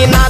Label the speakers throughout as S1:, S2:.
S1: कुणी नादाला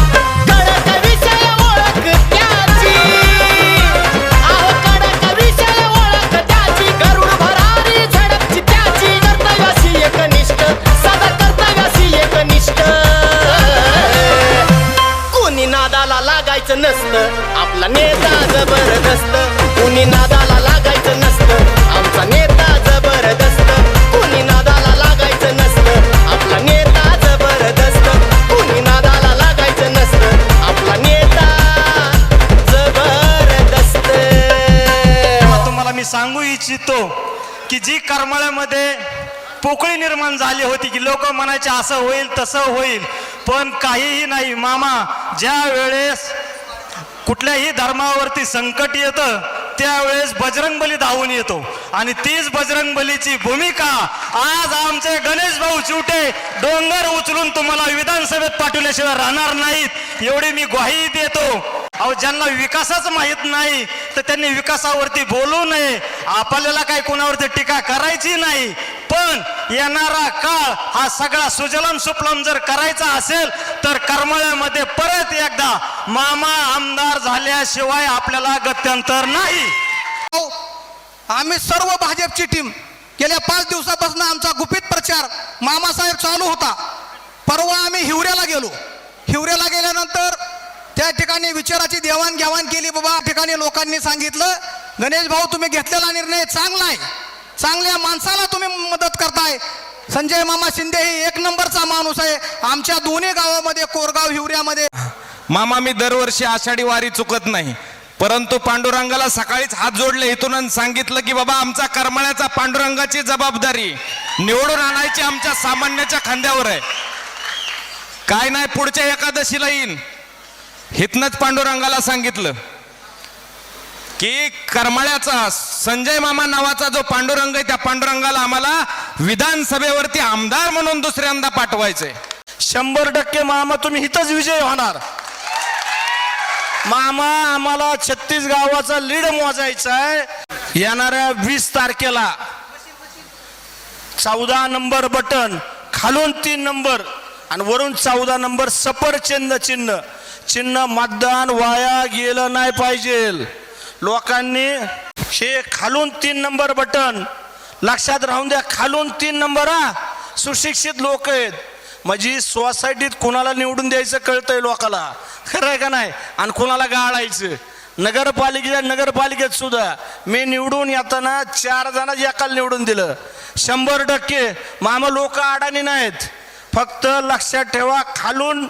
S1: जबरदस्त. कुणी नादाला लागायचं नसतं. आमचा नेता जबरदस्त. कुणी नादाला लागायचं नसतं. आपला नेता जबरदस्त. कुणी नादाला लागायचं नसतं. आपला नेता जबरदस्त.
S2: तुम्हाला मी सांगू इच्छितो की जी करमाळ्यामध्ये पोकळी निर्माण झाली होती की लोक म्हणायचे असं होईल तसं होईल. पण काहीही नाही. मामा ज्या वेळेस कुठल्याही धर्मावरती संकट येतं त्यावेळेस बजरंगबली धावून येतो. आणि तीच बजरंगबलीची भूमिका आज आमचे गणेश भाऊ चिवटे डोंगर उचलून तुम्हाला विधानसभेत पाठवल्याशिवाय राहणार नाहीत एवढी मी ग्वाही देतो. अहो ज्यांना विकासच माहीत नाही तर त्यांनी विकासावरती बोलू नये. आपल्याला काही कोणावरती टीका करायची नाही. पण येणारा काळ हा सगळा सुजलम सुफलम जर करायचा असेल तर करमाळ्यामध्ये परत एकदा मामा आमदार झाल्याशिवाय आपल्याला गत्यंतर नाही.
S3: हो, आम्ही सर्व भाजपची टीम गेल्या पाच दिवसापासून आमचा गुपित प्रचार मामासाहेब चालू होता. परवा आम्ही हिवऱ्याला गेलो. हिवऱ्याला गेल्यानंतर त्या ठिकाणी विचाराची देवाणघेवाण केली बाबा ठिकाणी लोकांनी सांगितलं गणेश भाऊ तुम्ही घेतलेला निर्णय चांगला आहे. चांगल्या माणसाला तुम्ही मदत करताय. संजय मामा शिंदे हे एक नंबरचा माणूस आहे. आमच्या दोन्ही गावामध्ये कोरगाव हिवऱ्यामध्ये.
S4: मामा मी दरवर्षी आषाढी वारी चुकत नाही. परंतु पांडुरंगाला सकाळीच हात जोडले इथून सांगितलं की बाबा आमचा करमळ्याचा पांडुरंगाची जबाबदारी निवडून आणायची आमच्या सामान्याच्या खांद्यावर आहे. काय नाही पुढच्या एकादशीला येईन. हितनच पांडुरंगाला सांगितलं. की करमाळ्याचा संजय मामा नावाचा जो पांडुरंग आहे त्या पांडुरंगाला आम्हाला विधानसभेवरती आमदार म्हणून दुसऱ्यांदा पाठवायचे
S2: शंभर टक्के मामा तुम्ही इथंच विजय होणार. मामा आम्हाला छत्तीस गावाचा लीड मोजायचा आहे येणाऱ्या वीस तारखेला चौदा नंबर बटन खालून तीन नंबर आणि वरून चौदा नंबर सफरचंद चिन्ह. चिन्ह मतदान वाया गेलं नाही पाहिजे. लोकांनी हे खालून तीन नंबर बटन लक्षात राहून द्या खालून तीन नंबर हा. सुशिक्षित लोक आहेत. म्हणजे सोसायटीत कुणाला निवडून द्यायचं कळतंय लोकाला. खरं आहे का नाही? आणि कुणाला गाळायचं? नगरपालिकेच्या नगरपालिकेत सुद्धा मी निवडून येताना चार जणांची एकाला निवडून दिलं. शंभर टक्के. मामा लोक अडाणी नाहीत. फक्त लक्षात ठेवा खालून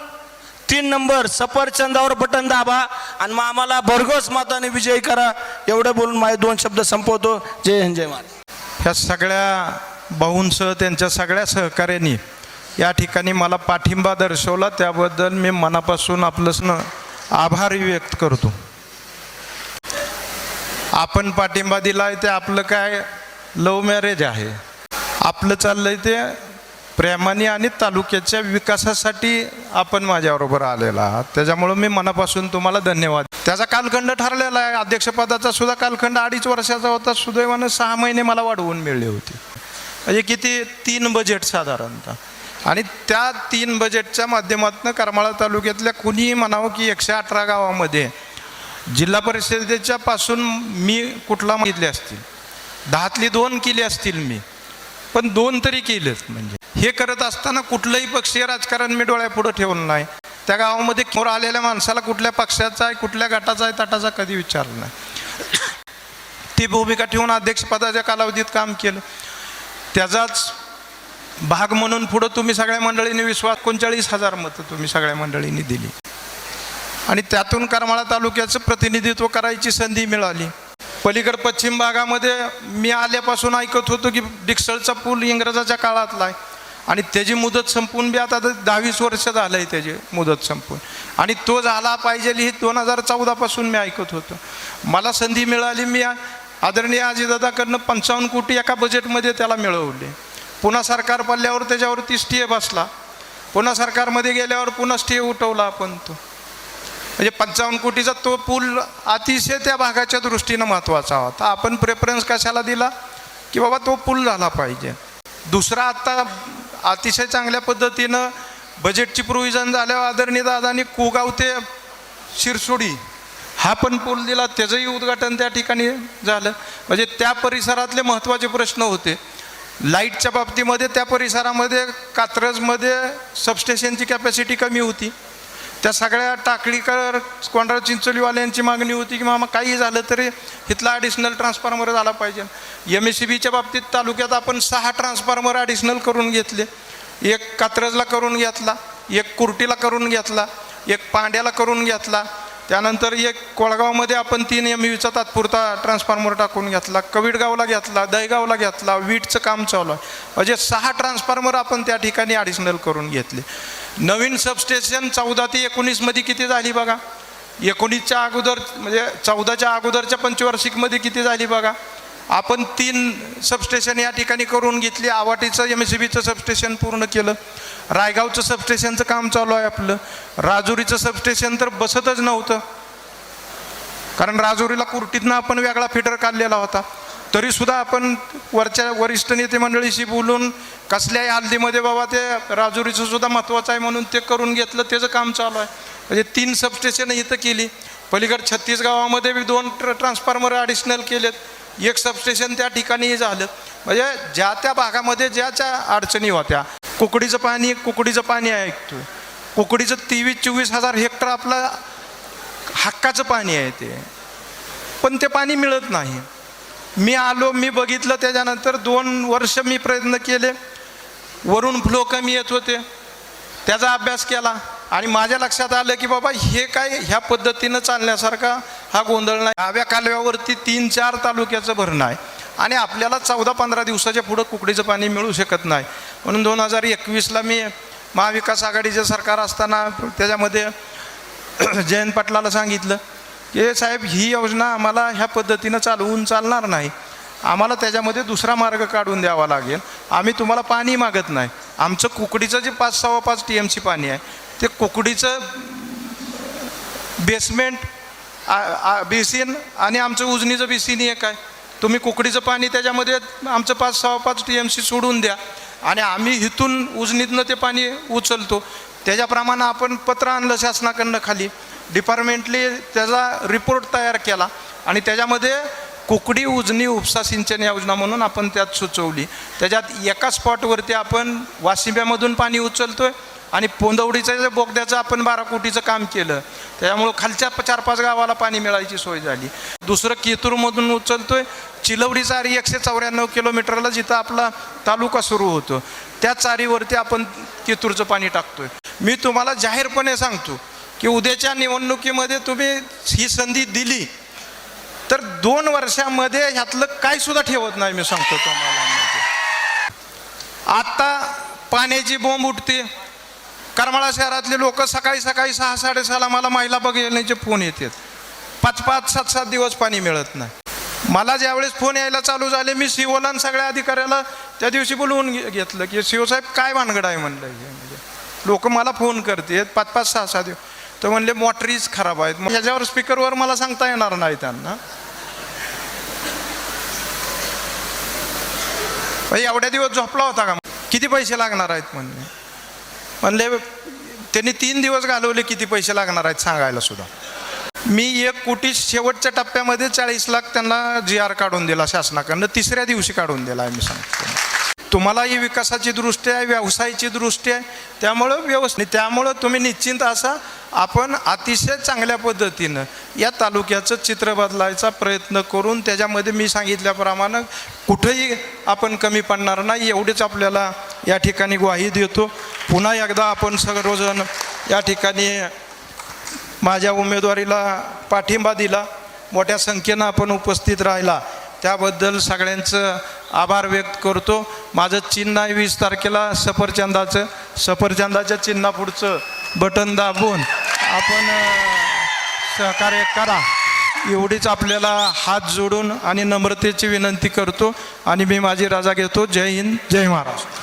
S5: तीन नंबर सफरचंदावर बटन दाबा आणि मग आम्हाला भरघोस माताने विजय करा. एवढं बोलून माझे दोन शब्द संपवतो. जय हिंद जय महाराज
S6: ह्या सगळ्या भाऊंसह त्यांच्या सगळ्या सहकार्यांनी या ठिकाणी मला पाठिंबा दर्शवला. त्याबद्दल मी मनापासून आपलंसनं आभार व्यक्त करतो. आपण पाठिंबा दिला आहे ते आपलं काय? लव्ह मॅरेज आहे. आपलं चाललंय ते प्रेमाने आणि तालुक्याच्या विकासासाठी आपण माझ्याबरोबर आलेला आहात. त्याच्यामुळं मी मनापासून तुम्हाला धन्यवाद. त्याचा कालखंड ठरलेला आहे. अध्यक्षपदाचा सुद्धा कालखंड अडीच वर्षाचा होता. सुदैवानं सहा महिने मला वाढवून मिळले होते. म्हणजे किती? तीन बजेट साधारणतः. आणि त्या तीन बजेटच्या माध्यमातून करमाळा तालुक्यातल्या कुणीही म्हणावं की एकशे अठरा गावामध्ये जिल्हा परिषदेच्या पासून मी कुठला मागितले असतील? दहातली दोन केली असतील मी. पण दोन तरी केलेच म्हणजे? हे करत असताना कुठलंही पक्षीय राजकारण मी डोळ्यापुढं ठेवलं नाही. त्या गावामध्ये समोर आलेल्या माणसाला कुठल्या पक्षाचा आहे कुठल्या गटाचा आहे तटाचा कधी विचारला नाही. ती भूमिका ठेवून अध्यक्षपदाच्या कालावधीत काम केलं. त्याचाच भाग म्हणून पुढं तुम्ही सगळ्या मंडळींनी विश्वास एकोणचाळीस हजार मतं तुम्ही सगळ्या मंडळींनी दिली. आणि त्यातून करमाळा तालुक्याचं प्रतिनिधित्व करायची संधी मिळाली. पलीकड पश्चिम भागामध्ये मी आल्यापासून ऐकत होतो की डिक्सळचा पूल इंग्रजाच्या काळातला आहे. आणि त्याची मुदत संपून बी आता दहावीस वर्ष झालं आहे त्याची मुदत संपून. आणि तो झाला पाहिजे ही दोन हजार चौदापासून मी ऐकत होतो. मला संधी मिळाली मी आदरणीय आजीदादाकडनं पंचावन्न कोटी एका बजेटमध्ये त्याला मिळवले. पुन्हा सरकार पडल्यावर त्याच्यावरती स्टे बसला. पुन्हा सरकारमध्ये गेल्यावर पुन्हा स्टे उठवला आपण तो. म्हणजे पंचावन्न कोटीचा तो पूल अतिशय त्या भागाच्या दृष्टीनं महत्त्वाचा होता. आपण प्रेफरन्स कशाला दिला? की बाबा तो पूल झाला पाहिजे. दुसरा आत्ता अतिशय चांगल्या पद्धतीनं बजेटची प्रोव्हिजन झाल्यावर आदरणीय दादानी कुगाव ते शिरसोडी हा पण पूल दिला. त्याचंही उद्घाटन त्या ठिकाणी झालं. म्हणजे त्या परिसरातले महत्त्वाचे प्रश्न होते. लाईटच्या बाबतीमध्ये त्या परिसरामध्ये कात्रजमध्ये सबस्टेशनची कॅपॅसिटी कमी होती. त्या सगळ्या टाकळीकर कोंडराव चिंचोलीवाल्यांची मागणी होती की मामा काही झालं तरी इथला ॲडिशनल ट्रान्सफॉर्मर झाला पाहिजे. एम एस सी बीच्या बाबतीत तालुक्यात आपण सहा ट्रान्सफॉर्मर ॲडिशनल करून घेतले. एक कात्रजला करून घेतला एक कुर्टीला करून घेतला एक पांड्याला करून घेतला. त्यानंतर एक कोळगावमध्ये आपण तीन एम यूचा तात्पुरता ट्रान्सफॉर्मर टाकून घेतला कविडगावला घेतला दहीगावला घेतला वीटचं काम चालू आहे. म्हणजे सहा ट्रान्सफॉर्मर आपण त्या ठिकाणी ॲडिशनल करून घेतले. नवीन सबस्टेशन चौदा ते एकोणीसमध्ये किती झाली बघा? एकोणीसच्या अगोदर म्हणजे चौदाच्या अगोदरच्या पंचवार्षिकमध्ये किती झाली बघा? आपण तीन सबस्टेशन या ठिकाणी करून घेतली. आवाटीचं एम सी बीचं सबस्टेशन पूर्ण केलं. रायगावचं सबस्टेशनचं काम चालू आहे आपलं. राजुरीचं सबस्टेशन तर बसतच नव्हतं. कारण राजुरीला कुर्टीतनं आपण वेगळा फिटर काढलेला होता. तरीसुद्धा आपण वरच्या वरिष्ठ नेते मंडळीशी बोलून कसल्याही हल्दीमध्ये बाबा ते राजुरीचं सुद्धा महत्त्वाचं आहे म्हणून ते करून घेतलं त्याचं काम चालू आहे. म्हणजे तीन सबस्टेशन इथं केली. पलीकड छत्तीस गावामध्ये बी दोन ट्र ट्रान्सफॉर्मर ॲडिशनल केलेत. एक सबस्टेशन त्या ठिकाणीही झालं. म्हणजे ज्या त्या भागामध्ये ज्या ज्या अडचणी होत्या कुकडीचं पाणी कुकडीचं पाणी ऐकतो कुकडीचं तेवीस चोवीस हजार हेक्टर आपलं हक्काचं पाणी आहे ते. पण ते पाणी मिळत नाही. मी आलो मी बघितलं त्याच्यानंतर दोन वर्ष मी प्रयत्न केले. वरून फ्लो कमी येत होते. त्याचा अभ्यास केला आणि माझ्या लक्षात आलं की बाबा हे काय ह्या पद्धतीनं चालण्यासारखा हा गोंधळ नाही. हव्या कालव्यावरती तीन चार तालुक्याचं भरणं आहे आणि आपल्याला चौदा पंधरा दिवसाच्या पुढं कुकडीचं पाणी मिळू शकत नाही. म्हणून दोन हजार एकवीसला मी महाविकास आघाडीचं सरकार असताना त्याच्यामध्ये जयंत पाटलाला सांगितलं की साहेब ही योजना आम्हाला ह्या पद्धतीनं चालवून चालणार नाही. आम्हाला त्याच्यामध्ये दुसरा मार्ग काढून द्यावा लागेल. आम्ही तुम्हाला पाणी मागत नाही. आमचं कुकडीचं जे पाच सव्वा पाच टी एम सी पाणी आहे ते कुकडीचं बेसमेंट बेसिन आणि आमचं उजनीचं बेसिन एक आहे. तुम्ही कुकडीचं पाणी त्याच्यामध्ये आमचं पाच सहा पाच टी एम सी सोडून द्या. आणि आम्ही इथून उजनीतनं ते पाणी उचलतो. त्याच्याप्रमाणे आपण पत्र आणलं शासनाकडनं खाली. डिपार्टमेंटली त्याचा रिपोर्ट तयार केला आणि त्याच्यामध्ये कुकडी उजनी उपसा सिंचन योजना म्हणून आपण त्यात सुचवली. त्याच्यात एका स्पॉटवरती आपण वाशिंब्यामधून पाणी उचलतोय आणि पोंदवडीचं जे बोगद्याचं आपण बारा कोटीचं काम केलं. त्याच्यामुळं खालच्या चार पाच गावाला पाणी मिळायची सोय झाली. दुसरं केतूरमधून उचलतोय. चिलवडी चारी एकशे चौऱ्याण्णव किलोमीटरला जिथं आपला तालुका सुरू होतो. त्या चारीवरती आपण कितूरचं पाणी टाकतोय. मी तुम्हाला जाहीरपणे सांगतो की उद्याच्या निवडणुकीमध्ये तुम्ही ही संधी दिली तर दोन वर्षामध्ये ह्यातलं काय सुद्धा ठेवत नाही मी सांगतो तुम्हाला. आता पाण्याची बोंब उठते. करमाळा शहरातले लोक सकाळी सकाळी सहा साडेसहाला मला महिला बघण्याचे फोन येतात. पाच पाच सात सात दिवस पाणी मिळत नाही. मला ज्यावेळेस फोन यायला चालू झाले मी सीओला आणि सगळ्या अधिकाऱ्याला त्या दिवशी बोलवून घे- घेतलं की सीओ साहेब काय भानगड आहे म्हणलं हे म्हणजे. लोक मला फोन करतात पाच पाच सहा सहा दिवस. तर म्हणले मोटरीज खराब आहेत. मग ह्याच्यावर स्पीकरवर मला सांगता येणार नाही त्यांना. एवढ्या दिवस झोपला होता का? किती पैसे लागणार आहेत म्हणले. म्हणले त्यांनी तीन दिवस घालवले किती पैसे लागणार आहेत सांगायला सुद्धा. मी एक कोटी शेवटच्या टप्प्यामध्ये चाळीस लाख त्यांना जी आर काढून दिला शासनाकडनं. तिसऱ्या दिवशी काढून दिला आहे मी सांगतो. तुम्हालाही विकासाची दृष्टी आहे व्यवसायाची दृष्टी आहे. त्यामुळं व्यवस्थित त्यामुळं तुम्ही निश्चिंत असा. आपण अतिशय चांगल्या पद्धतीनं या तालुक्याचं चित्र बदलायचा प्रयत्न करून त्याच्यामध्ये मी सांगितल्याप्रमाणे कुठंही आपण कमी पडणार नाही एवढीच आपल्याला या ठिकाणी ग्वाही देतो. पुन्हा एकदा आपण सर्वजण या ठिकाणी माझ्या उमेदवारीला पाठिंबा दिला. मोठ्या संख्येनं आपण उपस्थित राहिला. त्याबद्दल सगळ्यांचं आभार व्यक्त करतो. माझं चिन्ह आहे वीस तारखेला सफरचंदाचं. सफरचंदाच्या चिन्हापुढचं बटन दाबून आपण सहकार्य करा. एवढीच आपल्याला हात जोडून आणि नम्रतेची विनंती करतो. आणि मी माझी रजा घेतो. जय हिंद जय महाराष्ट्र.